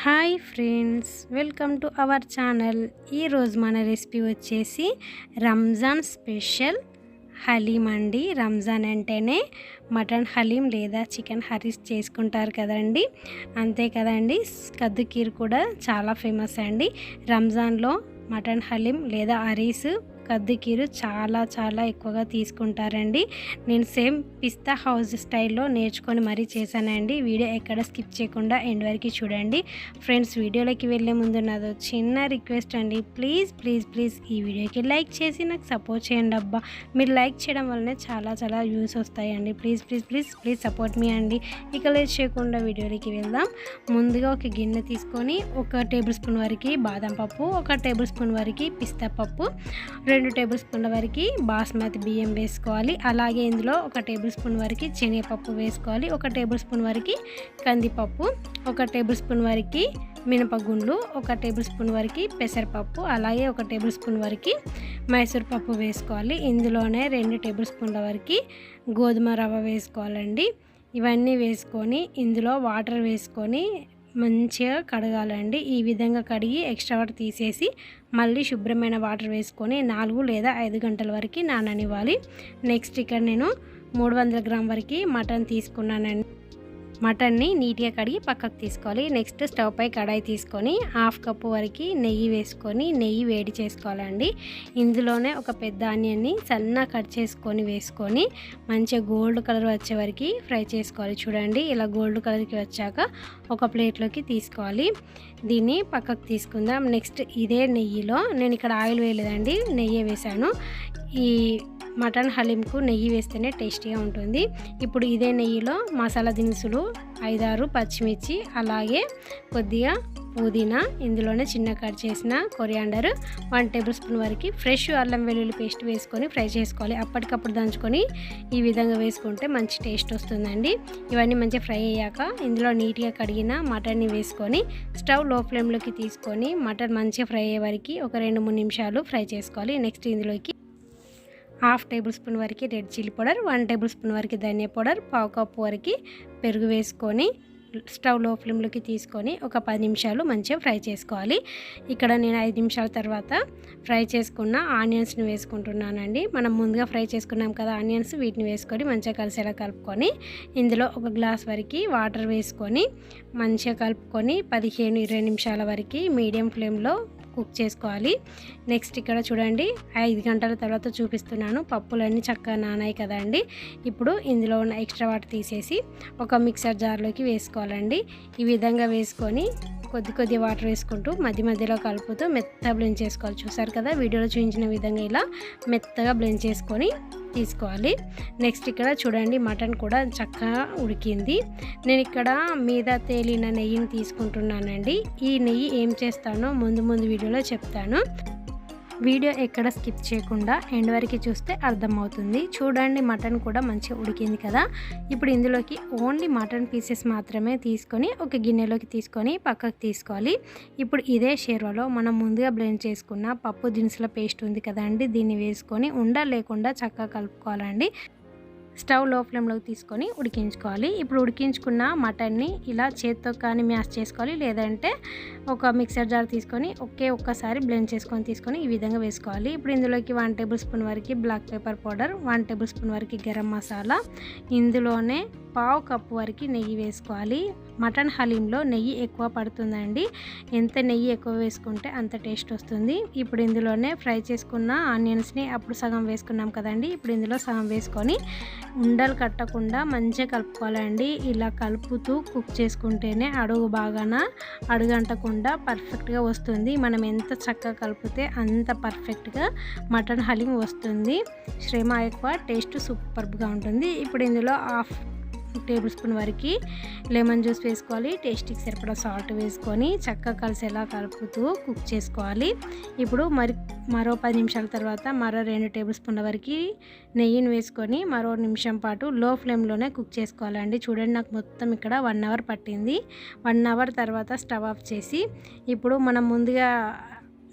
Hi friends welcome to our channel. ఈరోజు మన recipe వచ్చేసి రంజాన్ స్పెషల్ హలీం అండి. రంజాన్ అంటేనే మటన్ హలీం లేదా చికెన్ హరీస్ చేసుకుంటారు కదండి. అంతే కదండి కద్దు కీర్ కూడా చాలా ఫేమస్ అండి. రంజాన్లో మటన్ హలీం లేదా హరీస్ కద్దుకీరు చాలా చాలా ఎక్కువగా తీసుకుంటారండి. నేను సేమ్ పిస్తా హౌస్ స్టైల్లో నేర్చుకొని మరీ చేశానండి. వీడియో ఎక్కడ స్కిప్ చేయకుండా ఎండ్ వరకు చూడండి. ఫ్రెండ్స్ వీడియోలోకి వెళ్ళే ముందు నాదో చిన్న రిక్వెస్ట్ అండి. ప్లీజ్ ప్లీజ్ ప్లీజ్ ఈ వీడియోకి లైక్ చేసి నాకు సపోర్ట్ చేయండి అబ్బా. మీరు లైక్ చేయడం వల్లనే చాలా చాలా వ్యూస్ వస్తాయండి. Please please please please support మీ అండి. ఇక లేట్ చేయకుండా వీడియోలోకి వెళ్దాం. ముందుగా ఒక గిన్నె తీసుకొని ఒక టేబుల్ స్పూన్ వరకు బాదం పప్పు ఒక టేబుల్ స్పూన్ వరకు పిస్తా పప్పు రెండు టేబుల్ స్పూన్ల వరకు బాస్మతి బియ్యం వేసుకోవాలి. అలాగే ఇందులో ఒక టేబుల్ స్పూన్ వరకు శనగపప్పు వేసుకోవాలి. ఒక టేబుల్ స్పూన్ వరకు కందిపప్పు ఒక టేబుల్ స్పూన్ వరకు మినపగుండ్లు ఒక టేబుల్ స్పూన్ వరకు పెసరపప్పు అలాగే ఒక టేబుల్ స్పూన్ వరకు మైసూర్ పప్పు వేసుకోవాలి. ఇందులోనే రెండు టేబుల్ స్పూన్ల వరకు గోధుమ రవ్వ వేసుకోవాలండి. ఇవన్నీ వేసుకొని ఇందులో వాటర్ వేసుకొని మంచిగా కడగాలండి. ఈ విధంగా కడిగి ఎక్స్ట్రా వాటర్ తీసేసి మళ్ళీ శుభ్రమైన వాటర్ వేసుకొని నాలుగు లేదా ఐదు గంటల వరకు నాననివ్వాలి. నెక్స్ట్ ఇక్కడ నేను మూడు వందల గ్రామ్ వరకు మటన్ తీసుకున్నానండి. మటన్ని నీట్గా కడిగి పక్కకు తీసుకోవాలి. నెక్స్ట్ స్టవ్ పై కడాయి తీసుకొని హాఫ్ కప్పు వరకు నెయ్యి వేసుకొని నెయ్యి వేడి చేసుకోవాలండి. ఇందులోనే ఒక పెద్ద ఆనియన్ని సన్న కట్ చేసుకొని వేసుకొని మంచిగా గోల్డ్ కలర్ వచ్చే వరకు ఫ్రై చేసుకోవాలి. చూడండి ఇలా గోల్డ్ కలర్కి వచ్చాక ఒక ప్లేట్లోకి తీసుకోవాలి. దీన్ని పక్కకు తీసుకుందాం. నెక్స్ట్ ఇదే నెయ్యిలో నేను ఇక్కడ ఆయిల్ వేయలేదండి నెయ్యి వేసాను ఈ మటన్ హలీంకు నెయ్యి వేస్తేనే టేస్టీగా ఉంటుంది. ఇప్పుడు ఇదే నెయ్యిలో మసాలా దినుసులు ఐదారు పచ్చిమిర్చి అలాగే కొద్దిగా పుదీనా ఇందులోనే చిన్న కట్ చేసిన కొరియాండర్ వన్ టేబుల్ స్పూన్ వరకు ఫ్రెష్ అల్లం వెల్లుల్లి పేస్ట్ వేసుకొని ఫ్రై చేసుకోవాలి. అప్పటికప్పుడు దంచుకొని ఈ విధంగా వేసుకుంటే మంచి టేస్ట్ వస్తుందండి. ఇవన్నీ మంచిగా ఫ్రై అయ్యాక ఇందులో నీట్గా కడిగిన మటన్ని వేసుకొని స్టవ్లో ఫ్లేమ్లోకి తీసుకొని మటన్ మంచిగా ఫ్రై అయ్యే వరకు ఒక రెండు మూడు నిమిషాలు ఫ్రై చేసుకోవాలి. నెక్స్ట్ ఇందులోకి హాఫ్ టేబుల్ స్పూన్ వరకు red chilli powder one tablespoon వరకు ధనియా పౌడర్ పావు కప్పు వరకు పెరుగు వేసుకొని స్టవ్లో ఫ్లేమ్లోకి తీసుకొని ఒక పది నిమిషాలు మంచిగా ఫ్రై చేసుకోవాలి. ఇక్కడ నేను ఐదు నిమిషాల తర్వాత ఫ్రై చేసుకున్న ఆనియన్స్ని వేసుకుంటున్నానండి. మనం ముందుగా ఫ్రై చేసుకున్నాం కదా ఆనియన్స్ వీటిని వేసుకొని మంచిగా కలిసేలా కలుపుకొని ఇందులో ఒక గ్లాస్ వరకు వాటర్ వేసుకొని మంచిగా కలుపుకొని పదిహేను ఇరవై నిమిషాల వరకు మీడియం ఫ్లేమ్లో కుక్ చేసుకోవాలి. నెక్స్ట్ ఇక్కడ చూడండి ఐదు గంటల తర్వాత చూపిస్తున్నాను. పప్పులన్నీ చక్కగా నానాయి కదండి ఇప్పుడు ఇందులో ఉన్న ఎక్స్ట్రా వాటర్ తీసేసి ఒక మిక్సర్ జార్లోకి వేసుకోవాలండి. ఈ విధంగా వేసుకొని కొద్ది కొద్ది వాటర్ వేసుకుంటూ మధ్య మధ్యలో కలుపుతూ మెత్తగా బ్లెండ్ చేసుకోవాలి. చూసారు కదా? వీడియోలో చూపించిన విధంగా ఇలా మెత్తగా బ్లెండ్ చేసుకొని తీసుకోవాలి. నెక్స్ట్ ఇక్కడ చూడండి మటన్ కూడా చక్కగా ఉడికింది. నేను ఇక్కడ మీద తేలిన నెయ్యిని తీసుకుంటున్నానండి. ఈ నెయ్యి ఏం చేస్తానో ముందు ముందు వీడియోలో చెప్తాను. వీడియో ఎక్కడ స్కిప్ చేయకుండా ఎండ్ వరకు చూస్తే అర్థమవుతుంది. చూడండి మటన్ కూడా మంచిగా ఉడికింది కదా. ఇప్పుడు ఇందులోకి ఓన్లీ మటన్ పీసెస్ మాత్రమే తీసుకొని ఒక గిన్నెలోకి తీసుకొని పక్కకు తీసుకోవాలి. ఇప్పుడు ఇదే షేర్వాలో మనం ముందుగా బ్లెండ్ చేసుకున్న పప్పు దినుసుల పేస్ట్ ఉంది కదండి దీన్ని వేసుకొని ఉండ లేకుండా చక్కగా కలుపుకోవాలండి. స్టవ్లో ఫ్లేమ్లోకి తీసుకొని ఉడికించుకోవాలి. ఇప్పుడు ఉడికించుకున్న మటన్ని ఇలా చేత్తో కానీ మ్యాష్ చేసుకోవాలి. లేదంటే ఒక మిక్సర్ జార్ తీసుకొని ఒకే ఒక్కసారి బ్లెండ్ చేసుకొని తీసుకొని ఈ విధంగా వేసుకోవాలి. ఇప్పుడు ఇందులోకి వన్ టేబుల్ స్పూన్ వరకు black pepper powder one tablespoon వరకు గరం మసాలా ఇందులోనే పావు కప్పు వరకు నెయ్యి వేసుకోవాలి. మటన్ హలీంలో నెయ్యి ఎక్కువ పడుతుందండి. ఎంత నెయ్యి ఎక్కువ వేసుకుంటే అంత టేస్ట్ వస్తుంది. ఇప్పుడు ఇందులోనే ఫ్రై చేసుకున్న ఆనియన్స్ని అప్పుడు సగం వేసుకున్నాం కదండి. ఇప్పుడు ఇందులో సగం వేసుకొని ఉండలు కట్టకుండా మంచిగా కలుపుకోవాలండి. ఇలా కలుపుతూ కుక్ చేసుకుంటేనే అడుగు బాగాన అడుగంటకుండా పర్ఫెక్ట్గా వస్తుంది. మనం ఎంత చక్కగా కలిపితే అంత పర్ఫెక్ట్గా మటన్ హలీం వస్తుంది. శ్రమ ఎక్కువ టేస్ట్ సూపర్గా ఉంటుంది. ఇప్పుడు ఇందులో హాఫ్ టేబుల్ స్పూన్ వరకు లెమన్ జ్యూస్ వేసుకోవాలి. టేస్ట్కి సరిపడా సాల్ట్ వేసుకొని చక్కగా కలిసేలా కలుపుతూ కుక్ చేసుకోవాలి. ఇప్పుడు మరి మరో పది నిమిషాల తర్వాత మరో రెండు టేబుల్ స్పూన్ల వరకు నెయ్యిని వేసుకొని మరో నిమిషం పాటు లో ఫ్లేమ్లోనే కుక్ చేసుకోవాలండి. చూడండి నాకు మొత్తం ఇక్కడ వన్ అవర్ పట్టింది. వన్ అవర్ తర్వాత స్టవ్ ఆఫ్ చేసి ఇప్పుడు మనం ముందుగా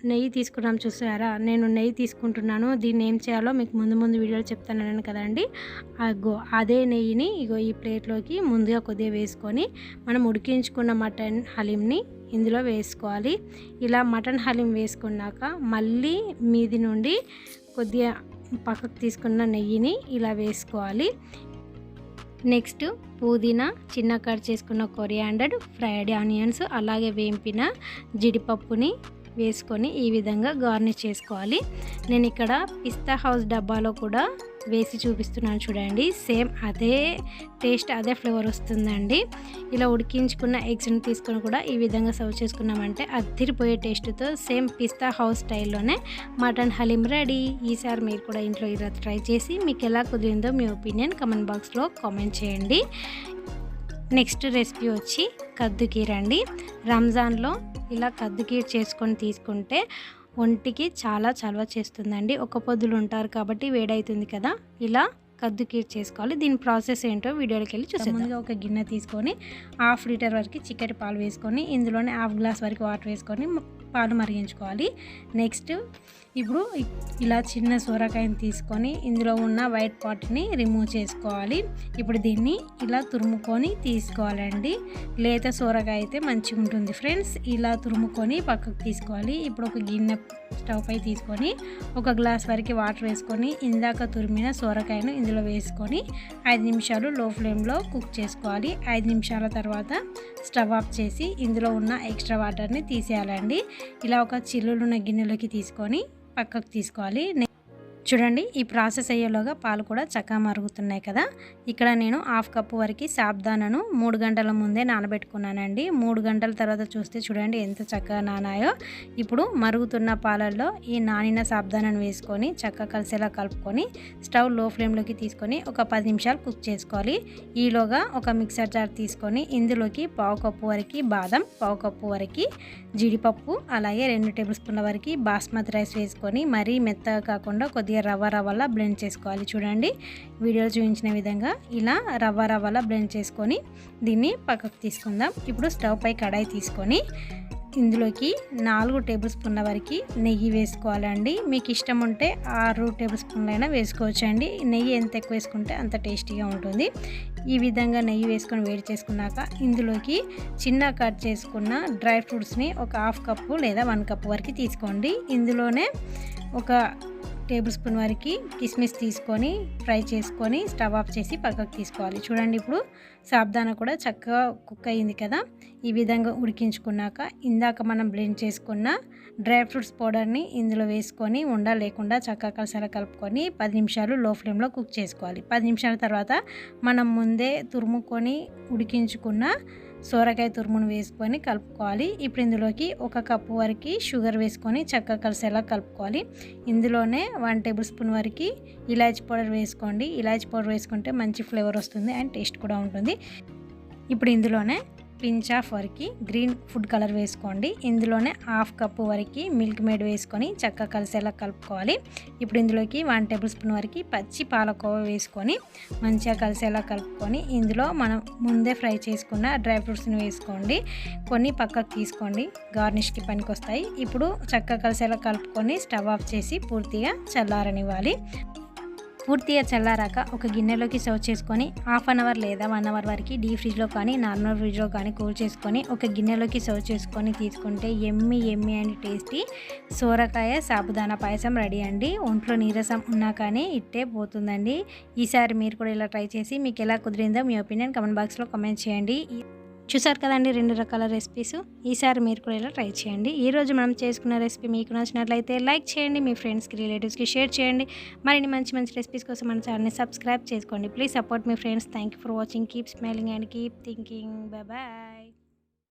నెయ్యి తీసుకున్నాం చూసారా? నేను నెయ్యి తీసుకుంటున్నాను. దీన్ని ఏం చేయాలో మీకు ముందు ముందు వీడియోలో చెప్తాను కదండి. అగో అదే నెయ్యిని ఇగో ఈ ప్లేట్లోకి ముందుగా కొద్దిగా వేసుకొని మనం ఉడికించుకున్న మటన్ హలీంని ఇందులో వేసుకోవాలి. ఇలా మటన్ హలీం వేసుకున్నాక మళ్ళీ మీది నుండి కొద్దిగా పక్కకు తీసుకున్న నెయ్యిని ఇలా వేసుకోవాలి. నెక్స్ట్ పుదీనా చిన్న కట్ చేసుకున్న కొరియాండర్ ఫ్రైడ్ ఆనియన్స్ అలాగే వేంపిన జీడిపప్పుని వేసుకొని ఈ విధంగా గార్నిష్ చేసుకోవాలి. నేను ఇక్కడ పిస్తా హౌస్ డబ్బాలో కూడా వేసి చూపిస్తున్నాను చూడండి. సేమ్ అదే టేస్ట్ అదే ఫ్లేవర్ వస్తుందండి. ఇలా ఉడికించుకున్న ఎగ్స్ని తీసుకొని కూడా ఈ విధంగా సర్వ్ చేసుకున్నామంటే అద్దిరిపోయే టేస్ట్తో సేమ్ పిస్తా హౌస్ స్టైల్లోనే మటన్ హలీం రెడీ. ఈసారి మీరు కూడా ఇంట్లో ఇలా ట్రై చేసి మీకు ఎలా కుదిరిందో మీ ఒపీనియన్ కమెంట్ బాక్స్లో కామెంట్ చేయండి. నెక్స్ట్ రెసిపీ వచ్చి కద్దుకీర్ అండి. రంజాన్లో ఇలా కద్దుకీర్ చేసుకొని తీసుకుంటే ఒంటికి చాలా చలవ చేస్తుందండి. ఒక పొద్దులు ఉంటారు కాబట్టి వేడవుతుంది కదా. ఇలా కద్దుకీర్ చేసుకోవాలి. దీని ప్రాసెస్ ఏంటో వీడియోలోకి వెళ్ళి చూసాం ముందుగా ఒక గిన్నె తీసుకొని హాఫ్ లీటర్ వరకు చిక్కటి పాలు వేసుకొని ఇందులోనే హాఫ్ గ్లాస్ వరకు వాటర్ వేసుకొని పాలు మరిగించుకోవాలి. నెక్స్ట్ ఇప్పుడు ఇలా చిన్న సొరకాయని తీసుకొని ఇందులో ఉన్న వైట్ పాట్ని రిమూవ్ చేసుకోవాలి. ఇప్పుడు దీన్ని ఇలా తురుముకొని తీసుకోవాలండి. లేత సొరకాయ అయితే మంచిగా ఉంటుంది ఫ్రెండ్స్ ఇలా తురుముకొని పక్కకు తీసుకోవాలి. ఇప్పుడు ఒక గిన్నె స్టవ్ పై తీసుకొని ఒక గ్లాస్ వరకు వాటర్ వేసుకొని ఇందాక తురిమిన సొరకాయను ఇందులో వేసుకొని ఐదు నిమిషాలు లో ఫ్లేమ్లో కుక్ చేసుకోవాలి. ఐదు నిమిషాల తర్వాత స్టవ్ ఆఫ్ చేసి ఇందులో ఉన్న ఎక్స్ట్రా వాటర్ని తీసేయాలండి. ఇలా ఒక చిల్లులున్న గిన్నెలోకి తీసుకొని పక్కకు తీసుకోవాలి. చూడండి ఈ ప్రాసెస్ అయ్యేలోగా పాలు కూడా చక్కగా మరుగుతున్నాయి కదా. ఇక్కడ నేను హాఫ్ కప్పు వరకు సాబ్దానను మూడు గంటల ముందే నానబెట్టుకున్నానండి. మూడు గంటల తర్వాత చూస్తే చూడండి ఎంత చక్కగా నానాయో. ఇప్పుడు మరుగుతున్న పాలల్లో ఈ నానిన సాబ్దానను వేసుకొని చక్కగా కలిసేలా కలుపుకొని స్టవ్లో ఫ్లేమ్లోకి తీసుకొని ఒక పది నిమిషాలు కుక్ చేసుకోవాలి. ఈలోగా ఒక మిక్సర్ జార్ తీసుకొని ఇందులోకి పావు కప్పు వరకు బాదం పావు కప్పు వరకు జీడిపప్పు అలాగే రెండు టేబుల్ స్పూన్ల వరకు బాస్మతి రైస్ వేసుకొని మరీ మెత్తగా కాకుండా కొద్దిగా రవ్వ రవ్వలా బ్లెండ్ చేసుకోవాలి చూడండి. వీడియోలో చూపించిన విధంగా ఇలా రవ్వ రవ్వలా బ్లెండ్ చేసుకొని దీన్ని పక్కకు తీసుకుందాం. ఇప్పుడు స్టవ్ పై కడాయి తీసుకొని ఇందులోకి నాలుగు టేబుల్ స్పూన్ల వరకు నెయ్యి వేసుకోవాలండి. మీకు ఇష్టం ఉంటే ఆరు టేబుల్ స్పూన్లైనా వేసుకోవచ్చండి. నెయ్యి ఎంత ఎక్కువ వేసుకుంటే అంత టేస్టీగా ఉంటుంది. ఈ విధంగా నెయ్యి వేసుకొని వేడి చేసుకున్నాక ఇందులోకి చిన్న కట్ చేసుకున్న డ్రై ఫ్రూట్స్ని ఒక హాఫ్ కప్పు లేదా వన్ కప్పు వరకు తీసుకోండి. ఇందులోనే ఒక టేబుల్ స్పూన్ వరకు కిస్మిస్ తీసుకొని ఫ్రై చేసుకొని స్టవ్ ఆఫ్ చేసి పక్కకు తీసుకోవాలి. చూడండి ఇప్పుడు సాబ్దాన కూడా చక్కగా కుక్ అయింది కదా. ఈ విధంగా ఉడికించుకున్నాక ఇందాక మనం బ్లెండ్ చేసుకున్న డ్రై ఫ్రూట్స్ పౌడర్ని ఇందులో వేసుకొని ఉండ లేకుండా చక్కగా కలిసేలా కలుపుకొని పది నిమిషాలు లో ఫ్లేమ్లో కుక్ చేసుకోవాలి. పది నిమిషాల తర్వాత మనం ముందే తురుముకొని ఉడికించుకున్న సోరకాయ తురుమును వేసుకొని కలుపుకోవాలి. ఇప్పుడు ఇందులోకి ఒక కప్పు వరకు షుగర్ వేసుకొని చక్కగా కలిసేలా కలుపుకోవాలి. ఇందులోనే వన్ టేబుల్ స్పూన్ వరకు ఇలాచి పౌడర్ వేసుకోండి. ఇలాచి పౌడర్ వేసుకుంటే మంచి ఫ్లేవర్ వస్తుంది అండ్ టేస్ట్ కూడా ఉంటుంది. ఇప్పుడు ఇందులోనే పించ్ ఆఫ్ వరకు గ్రీన్ ఫుడ్ కలర్ వేసుకోండి. ఇందులోనే హాఫ్ కప్పు వరకు మిల్క్ మేడ్ వేసుకొని చక్కగా కలిసేలా కలుపుకోవాలి. ఇప్పుడు ఇందులోకి వన్ టేబుల్ స్పూన్ వరకు పచ్చి పాలకోవ వేసుకొని మంచిగా కలిసేలా కలుపుకొని ఇందులో మనం ముందే ఫ్రై చేసుకున్న డ్రై ఫ్రూట్స్ని వేసుకోండి. కొన్ని పక్కకు తీసుకోండి. గార్నిష్కి పనికొస్తాయి. ఇప్పుడు చక్కగా కలిసేలా కలుపుకొని స్టవ్ ఆఫ్ చేసి పూర్తిగా చల్లారనివ్వాలి. పూర్తిగా చల్లారాక ఒక గిన్నెలోకి సర్వ్ చేసుకొని హాఫ్ అన్ అవర్ లేదా వన్ అవర్ వరకు డీ ఫ్రిడ్జ్లో కానీ నార్మల్ ఫ్రిడ్జ్లో కానీ కూల్ చేసుకొని ఒక గిన్నెలోకి సర్వ్ చేసుకొని తీసుకుంటే ఎమ్మి ఎమ్మి అండ్ టేస్టీ సోరకాయ సాబుదానా పాయసం రెడీ అండి. ఒంట్లో నీరసం ఉన్నా కానీ ఇట్టే పోతుందండి. ఈసారి మీరు కూడా ఇలా ట్రై చేసి మీకు ఎలా కుదిరిందో మీ ఒపీనియన్ కమెంట్ బాక్స్లో కమెంట్ చేయండి. చూసారు కదండి రెండు రకాల రెసిపీస్. ఈసారి మీరు కూడా ఇలా ట్రై చేయండి. ఈరోజు మనం చేసుకున్న రెసిపీ మీకు నచ్చినట్లయితే లైక్ చేయండి మీ ఫ్రెండ్స్కి రిలేటివ్స్కి షేర్ చేయండి. మరిన్ని మంచి మంచి రెసిపీస్ కోసం మన ఛానల్ని సబ్స్క్రైబ్ చేసుకోండి. Please support me friends thank you for watching keep smiling and keep thinking bye